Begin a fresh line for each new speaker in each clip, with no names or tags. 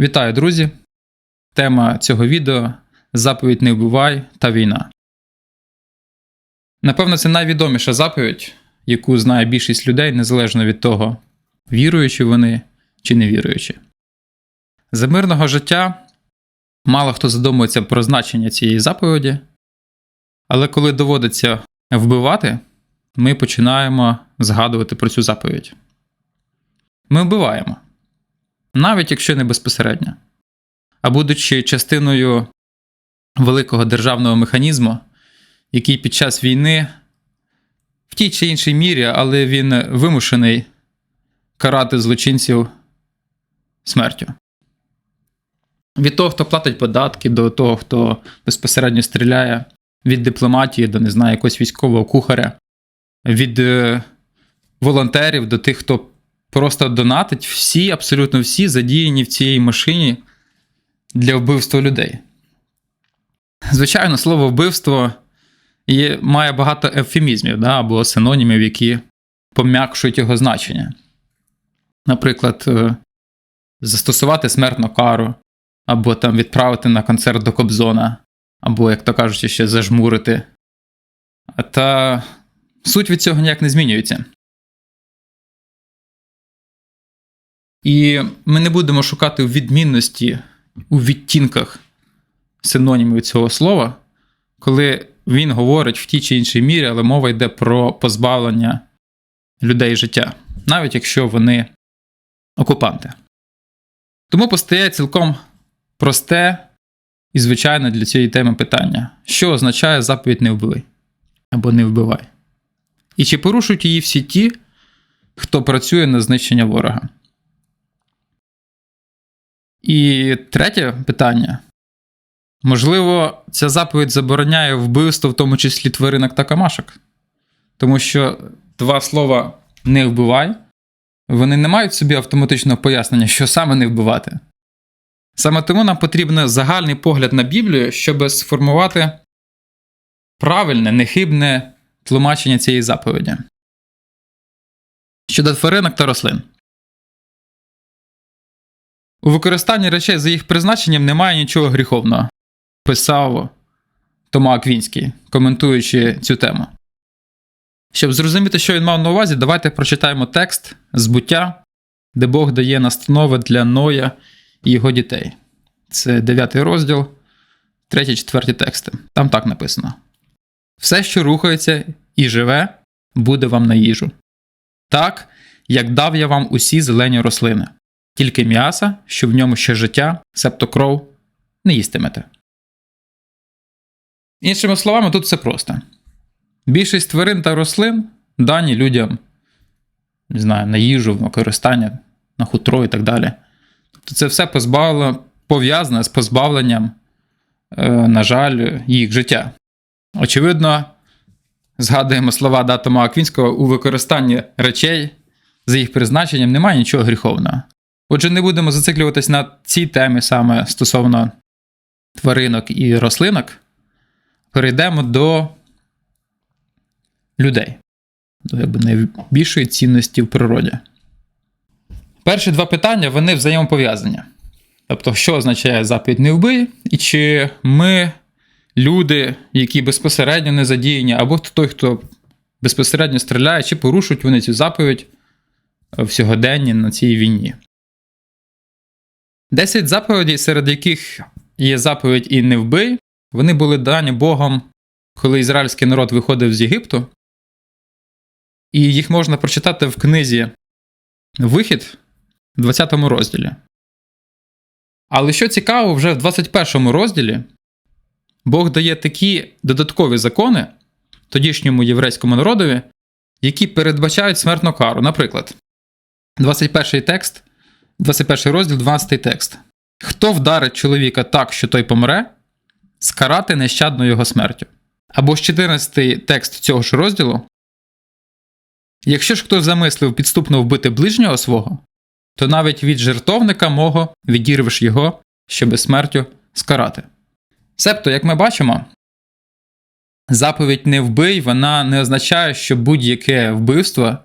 Вітаю, друзі! Тема цього відео заповідь не вбивай та війна. Напевно, це найвідоміша заповідь, яку знає більшість людей, незалежно від того, віруючі вони чи не віруючі. За мирного життя мало хто задумується про значення цієї заповіді, але коли доводиться вбивати, ми починаємо згадувати про цю заповідь. Ми вбиваємо навіть якщо не безпосередньо. А будучи частиною великого державного механізму, який під час війни в тій чи іншій мірі, але він вимушений карати злочинців смертю. Від того, хто платить податки, до того, хто безпосередньо стріляє, від дипломатії до не знаю, якогось військового кухаря, від е, волонтерів до тих, хто просто донатить, всі, абсолютно всі задіяні в цій машині для вбивства людей. Звичайно, слово вбивство є, має багато ефемізмів да, або синонімів, які пом'якшують його значення. Наприклад, е, застосувати смертну кару, або там відправити на концерт до Кобзона, або, як то кажуть, ще зажмурити. Та суть від цього ніяк не змінюється. І ми не будемо шукати у відмінності, у відтінках синонімів цього слова, коли він говорить в тій чи іншій мірі, але мова йде про позбавлення людей життя, навіть якщо вони окупанти. Тому постає цілком просте і звичайне для цієї теми питання: що означає заповідь не вбивай або не вбивай? І чи порушують її всі ті, хто працює на знищення ворога? І третє питання. Можливо, ця заповідь забороняє вбивство, в тому числі тваринок та камашок. Тому що два слова не вбивай, вони не мають собі автоматичного пояснення, що саме не вбивати. Саме тому нам потрібен загальний погляд на Біблію, щоб сформувати правильне, нехибне тлумачення цієї заповіді. Щодо тваринок та рослин. У використанні речей за їх призначенням немає нічого гріховного, писав Тома Аквінський, коментуючи цю тему. Щоб зрозуміти, що він мав на увазі, давайте прочитаємо текст збуття, де Бог дає настанови для Ноя і його дітей. Це 9 розділ, 3-4 тексти. Там так написано: Все, що рухається і живе, буде вам на їжу. Так, як дав я вам усі зелені рослини тільки м'яса, що в ньому ще життя, себто кров, не їстимете. Іншими словами, тут все просто. Більшість тварин та рослин дані людям не знаю, на їжу, на використання, на хутро і так далі. Тобто це все позбавлено, пов'язане з позбавленням, е, на жаль, їх життя. Очевидно, згадуємо слова Датома Аквінського у використанні речей за їх призначенням немає нічого гріховного. Отже, не будемо зациклюватись на цій темі саме стосовно тваринок і рослинок. Перейдемо до людей, до якби, найбільшої цінності в природі. Перші два питання вони взаємопов'язані. Тобто, що означає заповідь не вбий, і чи ми, люди, які безпосередньо не задіяні, або той, хто безпосередньо стріляє, чи порушують вони цю заповідь в сьогоденні на цій війні. Десять заповідей, серед яких є заповідь і не вбий, вони були дані Богом, коли ізраїльський народ виходив з Єгипту. І їх можна прочитати в книзі Вихід в 20 розділі. Але що цікаво, вже в 21 розділі Бог дає такі додаткові закони тодішньому єврейському народові, які передбачають смертну кару. Наприклад, 21 текст 21 розділ, 12 текст. Хто вдарить чоловіка так, що той помре, скарати нещадно його смертю. Або ж 14 текст цього ж розділу. Якщо ж хтось замислив підступно вбити ближнього свого, то навіть від жертовника мого відірвеш його, щоби смертю скарати. Себто, як ми бачимо, заповідь не вбий, вона не означає, що будь-яке вбивство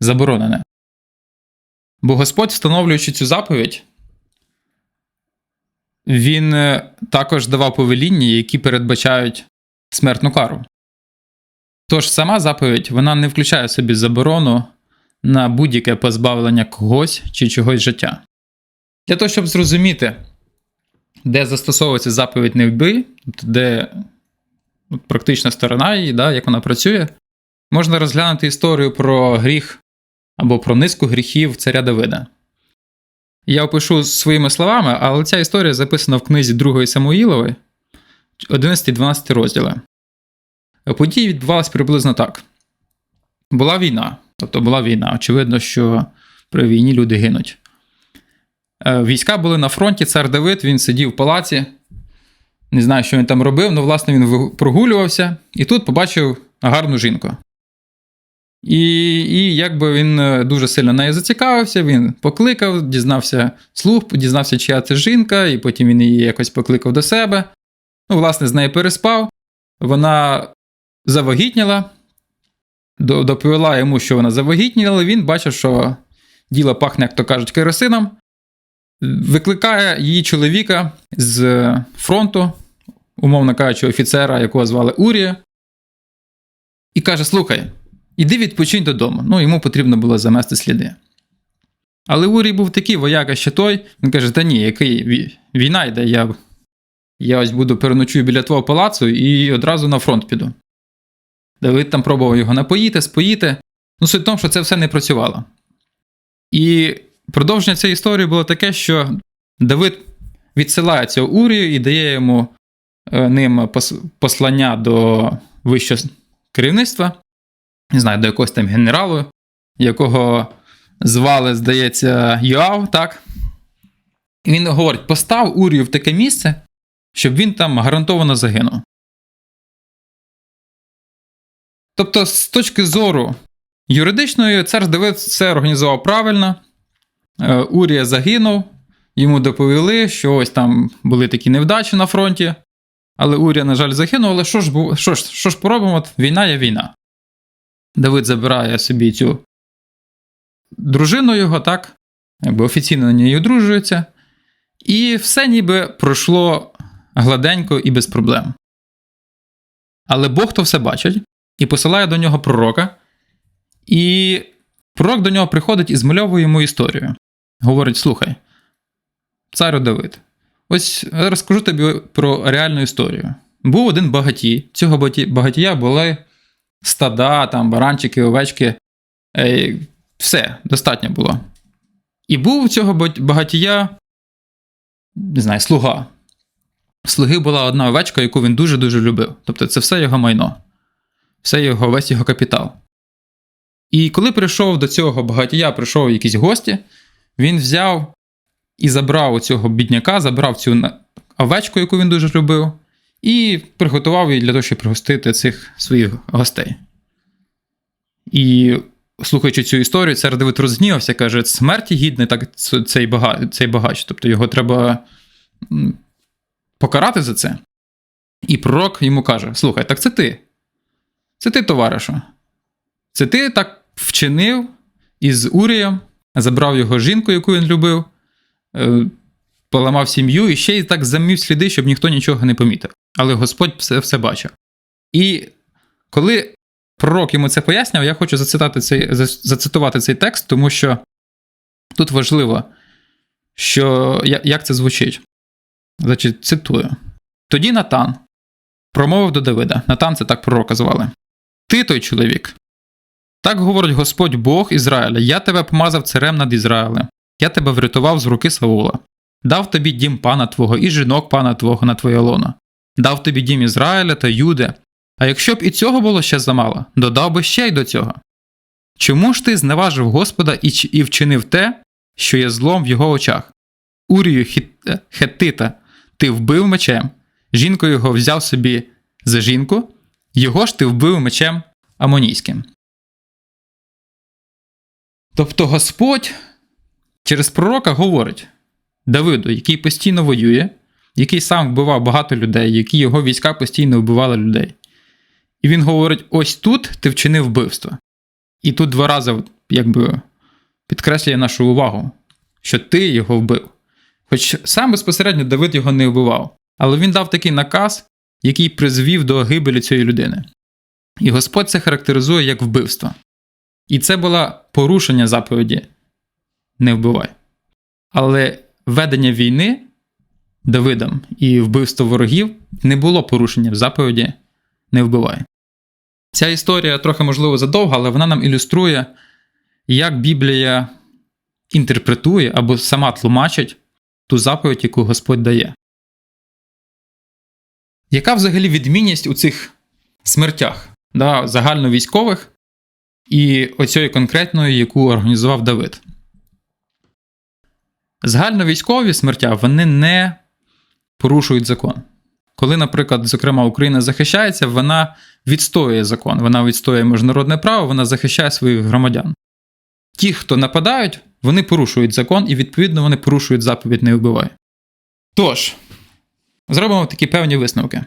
заборонене. Бо Господь, встановлюючи цю заповідь, він е, також давав повеління, які передбачають смертну кару. Тож сама заповідь вона не включає в собі заборону на будь-яке позбавлення когось чи чогось життя. Для того, щоб зрозуміти, де застосовується заповідь не вбий, тобто де практична сторона її, да, як вона працює, можна розглянути історію про гріх або про низку гріхів царя Давида. Я опишу своїми словами, але ця історія записана в книзі 2 Самуїлової, 11-12 розділи. Події відбувалися приблизно так: була війна, тобто була війна. Очевидно, що при війні люди гинуть. Е, Війська були на фронті, цар Давид, він сидів в палаці. Не знаю, що він там робив, але власне він прогулювався і тут побачив гарну жінку. І, і якби він е, дуже сильно нею зацікавився, він покликав, дізнався слух, дізнався, чия це жінка, і потім він її якось покликав до себе. Ну, власне, з нею переспав. Вона завагітніла, доповіла йому, що вона завагітніла, він бачив, що діло пахне, як то кажуть, керосином. Викликає її чоловіка з фронту, умовно кажучи, офіцера, якого звали Урія, і каже: Слухай, іди відпочинь додому. Ну, йому потрібно було замести сліди. Але Урій був такий вояка ще той. Він каже: Та ні, який війна йде, я, я ось буду переночую біля твого палацу і одразу на фронт піду. Давид там пробував його напоїти, споїти. Ну, суть в тому, що це все не працювало. І продовження цієї історії було таке, що Давид відсилає цього Урію і дає йому е, ним пос- послання до вищого керівництва, не знаю, до якогось там генералу, якого звали, здається, Йоав, так? І він говорить: постав Урію в таке місце, щоб він там гарантовано загинув. Тобто, з точки зору юридичної, цар Давид все організував правильно. Е, Урія загинув, йому доповіли, що ось там були такі невдачі на фронті. Але Урія, на жаль, загинув. Але що ж, що ж, що ж поробимо? Війна є війна. Давид забирає собі цю дружину його, так? Якби офіційно на неї одружується. І все ніби пройшло гладенько і без проблем. Але Бог то все бачить і посилає до нього пророка. І пророк до нього приходить і змальовує йому історію. Говорить: слухай, царю Давид, ось розкажу тобі про реальну історію. Був один багатій. Цього багатія були стада, там, баранчики, овечки. Все, достатньо було. І був у цього багатія, не знаю, слуга. Слуги була одна овечка, яку він дуже-дуже любив. Тобто це все його майно, все його, весь його капітал. І коли прийшов до цього багатія, прийшов якісь гості, він взяв і забрав у цього бідняка, забрав цю овечку, яку він дуже любив, і приготував її для того, щоб пригостити цих своїх гостей. І слухаючи цю історію, цар Давид розгнівався, каже: смерті гідний так цей, бага, цей багач. Тобто його треба покарати за це. І пророк йому каже: Слухай, так це ти. Це ти, товаришу. Це ти так вчинив із Урієм, забрав його жінку, яку він любив, е, поламав сім'ю і ще й так замів сліди, щоб ніхто нічого не помітив. Але Господь все, все бачив. І коли пророк йому це пояснював, я хочу зацитати цей, зацитувати цей текст, тому що тут важливо, що, як це звучить. Значить, цитую. Тоді Натан промовив до Давида. Натан це так пророка звали. Ти той чоловік. Так говорить Господь Бог Ізраїля: Я тебе помазав царем над Ізраїлем, я тебе врятував з руки Саула, дав тобі дім пана твого і жінок пана твого на твоє лоно, дав тобі дім Ізраїля та Юде. А якщо б і цього було ще замало, додав би ще й до цього. Чому ж ти зневажив Господа і, вчинив те, що є злом в його очах? Урію Хіт- Хеттита ти вбив мечем, жінку його взяв собі за жінку, його ж ти вбив мечем амонійським. Тобто Господь через пророка говорить Давиду, який постійно воює, який сам вбивав багато людей, які його війська постійно вбивали людей. І він говорить: ось тут ти вчинив вбивство. І тут два рази якби, підкреслює нашу увагу, що ти його вбив. Хоч сам безпосередньо Давид його не вбивав, але він дав такий наказ, який призвів до гибелі цієї людини. І Господь це характеризує як вбивство. І це було порушення заповіді не вбивай. Але ведення війни Давидом і вбивство ворогів не було порушенням заповіді не вбивай. Ця історія трохи, можливо, задовга, але вона нам ілюструє, як Біблія інтерпретує або сама тлумачить ту заповідь, яку Господь дає. Яка взагалі відмінність у цих смертях да, загальновійськових і оцієї конкретної, яку організував Давид? Загальновійськові смертя вони не порушують закон. Коли, наприклад, зокрема, Україна захищається, вона відстоює закон, вона відстоює міжнародне право, вона захищає своїх громадян. Ті, хто нападають, вони порушують закон і, відповідно, вони порушують заповідь не вбивай. Тож, зробимо такі певні висновки.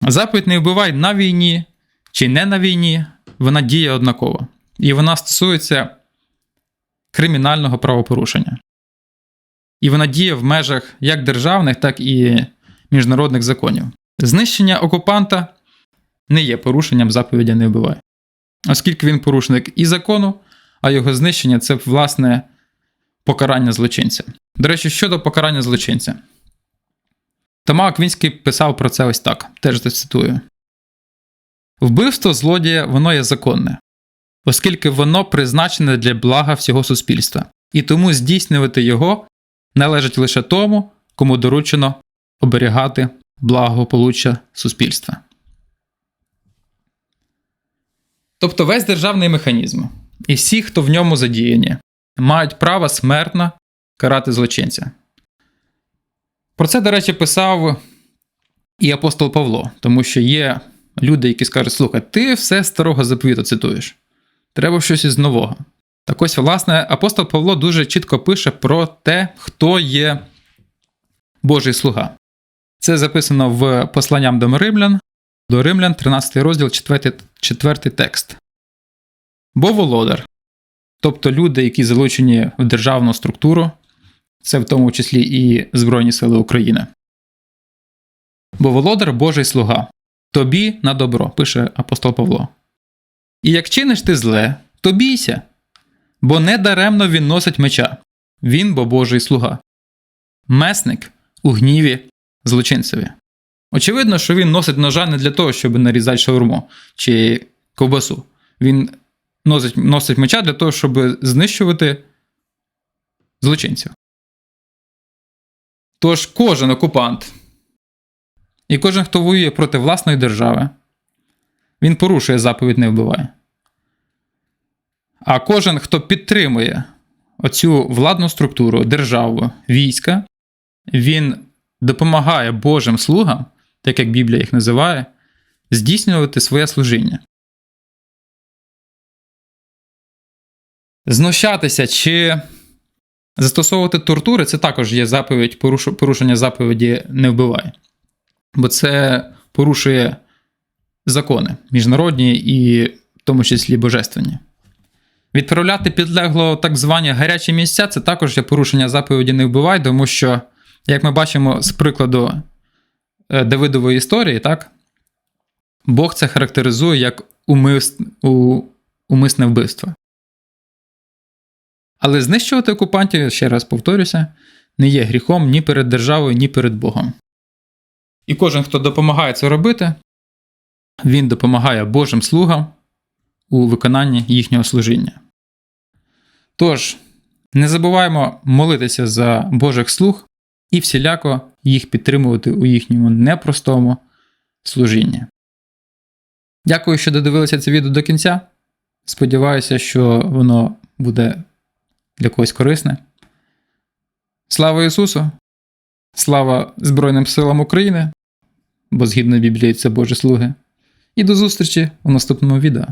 Заповідь не вбивай на війні чи не на війні, вона діє однаково. І вона стосується кримінального правопорушення. І вона діє в межах як державних, так і міжнародних законів. Знищення окупанта не є порушенням заповіді не вбивай. Оскільки він порушник і закону, а його знищення це власне покарання злочинця. До речі, щодо покарання злочинця. Тома Аквінський писав про це ось так, теж зацитую. Вбивство злодія воно є законне, оскільки воно призначене для блага всього суспільства, і тому здійснювати його належить лише тому, кому доручено оберігати благополуччя суспільства. Тобто весь державний механізм і всі, хто в ньому задіяні, мають право смертно карати злочинця. Про це, до речі, писав і апостол Павло, тому що є люди, які скажуть: слухай, ти все старого заповіту цитуєш. Треба щось із нового. Так ось, власне, апостол Павло дуже чітко пише про те, хто є Божий слуга. Це записано в посланням до Римлян, до Римлян, 13 розділ, 4, 4 текст. Бо володар, тобто люди, які залучені в державну структуру, це в тому числі і Збройні Сили України. Бо володар Божий слуга, тобі на добро, пише апостол Павло. І як чиниш ти зле, то бійся, бо не даремно він носить меча, він бо Божий слуга. Месник у гніві злочинцеві. Очевидно, що він носить ножа не для того, щоб нарізати шаурму чи ковбасу. Він носить, носить меча для того, щоб знищувати злочинців. Тож кожен окупант і кожен, хто воює проти власної держави, він порушує заповідь не вбиває. А кожен, хто підтримує оцю владну структуру, державу, війська, він допомагає Божим слугам, так як Біблія їх називає, здійснювати своє служіння. Знущатися чи застосовувати тортури це також є заповідь, порушення заповіді не вбивай. Бо це порушує закони міжнародні і в тому числі божественні. Відправляти підлегло так звані гарячі місця це також є порушення заповіді не вбивай, тому що, як ми бачимо з прикладу е, Давидової історії, так, Бог це характеризує як умис... у... умисне вбивство. Але знищувати окупантів, ще раз повторюся, не є гріхом ні перед державою, ні перед Богом. І кожен, хто допомагає це робити, він допомагає Божим слугам у виконанні їхнього служіння. Тож, не забуваємо молитися за Божих слуг і всіляко їх підтримувати у їхньому непростому служінні. Дякую, що додивилися це відео до кінця. Сподіваюся, що воно буде для когось корисне. Слава Ісусу! Слава Збройним силам України! Бо згідно Біблії це Божі слуги. І до зустрічі у наступному відео.